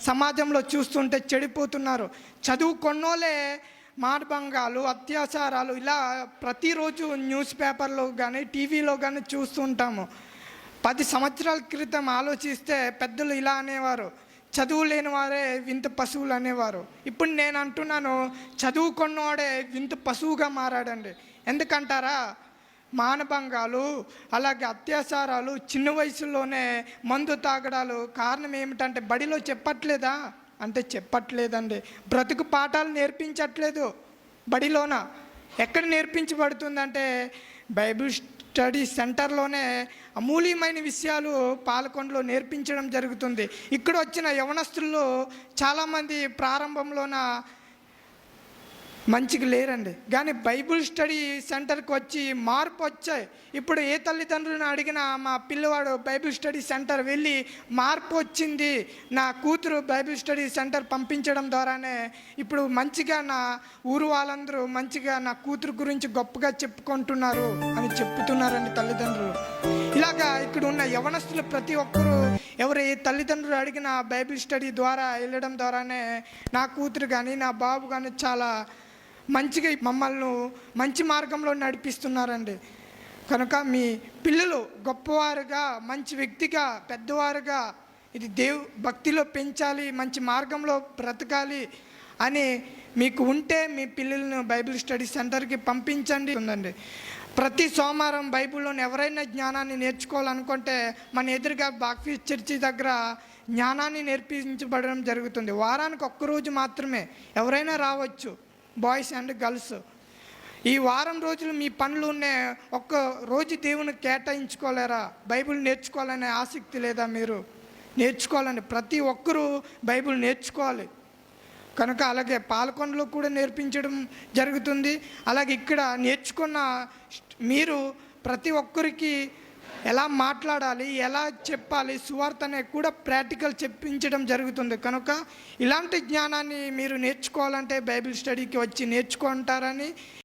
సమాజంలో చూస్తుంటే చెడిపోతున్నారు. చదువుకున్నోలే కొన్నోలే అత్యాచారాలు ఇలా ప్రతిరోజు న్యూస్ పేపర్లో కానీ టీవీలో కానీ చూస్తుంటాము పది సంవత్సరాల క్రితం ఆలోచిస్తే పెద్దలు ఇలా అనేవారు. చదువు లేని వారే వింత పశువులు అనేవారు. ఇప్పుడు నేను అంటున్నాను చదువుకున్నవాడే వింత పశువుగా మారాడండి. ఎందుకంటారా? మానభంగాలు అలాగే అత్యాచారాలు చిన్న వయసులోనే మందు తాగడాలు కారణం ఏమిటంటే బడిలో చెప్పట్లేదా? అంటే చెప్పట్లేదండి. బ్రతుకు పాఠాలు నేర్పించట్లేదు బడిలోన. ఎక్కడ నేర్పించబడుతుందంటే బైబిల్ స్టడీ సెంటర్లోనే అమూల్యమైన విషయాలు పాలకొండలో నేర్పించడం జరుగుతుంది. ఇక్కడ వచ్చిన యవనస్తుల్లో చాలామంది ప్రారంభంలోన మంచిగా లేరండి. కానీ బైబిల్ స్టడీ సెంటర్కి వచ్చి మార్పు వచ్చాయి. ఇప్పుడు ఏ తల్లిదండ్రులను అడిగినా మా పిల్లవాడు బైబిల్ స్టడీ సెంటర్ వెళ్ళి మార్పు వచ్చింది. నా కూతురు బైబిల్ స్టడీ సెంటర్ పంపించడం ద్వారానే ఇప్పుడు మంచిగా నా ఊరు వాళ్ళందరూ మంచిగా నా కూతురు గురించి గొప్పగా చెప్పుకుంటున్నారు అని చెప్తున్నారండి తల్లిదండ్రులు. ఇలాగా ఇక్కడ ఉన్న యవనస్తులు ప్రతి ఒక్కరూ ఎవరు ఏ తల్లిదండ్రులు అడిగినా బైబిల్ స్టడీ ద్వారా వెళ్ళడం ద్వారానే నా కూతురు కానీ నా బాబు కానీ చాలా మంచిగా మమ్మల్ని మంచి మార్గంలో నడిపిస్తున్నారండి. కనుక మీ పిల్లలు గొప్పవారుగా మంచి వ్యక్తిగా పెద్దవారుగా ఇది దేవ్ భక్తిలో పెంచాలి మంచి మార్గంలో బ్రతకాలి అని మీకు ఉంటే మీ పిల్లలను బైబిల్ స్టడీ సెంటర్కి పంపించండి. ఉందండి. ప్రతి సోమవారం బైబిల్లోని ఎవరైనా జ్ఞానాన్ని నేర్చుకోవాలనుకుంటే మన ఎదురుగా బాక్ఫీ చర్చి దగ్గర జ్ఞానాన్ని నేర్పించబడడం జరుగుతుంది. వారానికి ఒక్కరోజు మాత్రమే ఎవరైనా రావచ్చు. Boys and girls. ఈ వారం రోజులు మీ పనులు ఉన్నాయి. ఒక్క రోజు దేవుని కేటాయించుకోలేరా? బైబిల్ నేర్చుకోవాలనే ఆసక్తి లేదా మీరు? నేర్చుకోవాలని ప్రతి ఒక్కరూ బైబిల్ నేర్చుకోవాలి. కనుక అలాగే పాలకొండలో కూడా నేర్పించడం జరుగుతుంది. అలాగే ఇక్కడ నేర్చుకున్న మీరు ప్రతి ఒక్కరికి ఎలా మాట్లాడాలి ఎలా చెప్పాలి సువార్త అనే కూడా ప్రాక్టికల్ చెప్పించడం జరుగుతుంది. కనుక ఇలాంటి జ్ఞానాన్ని మీరు నేర్చుకోవాలంటే బైబిల్ స్టడీకి వచ్చి నేర్చుకుంటారని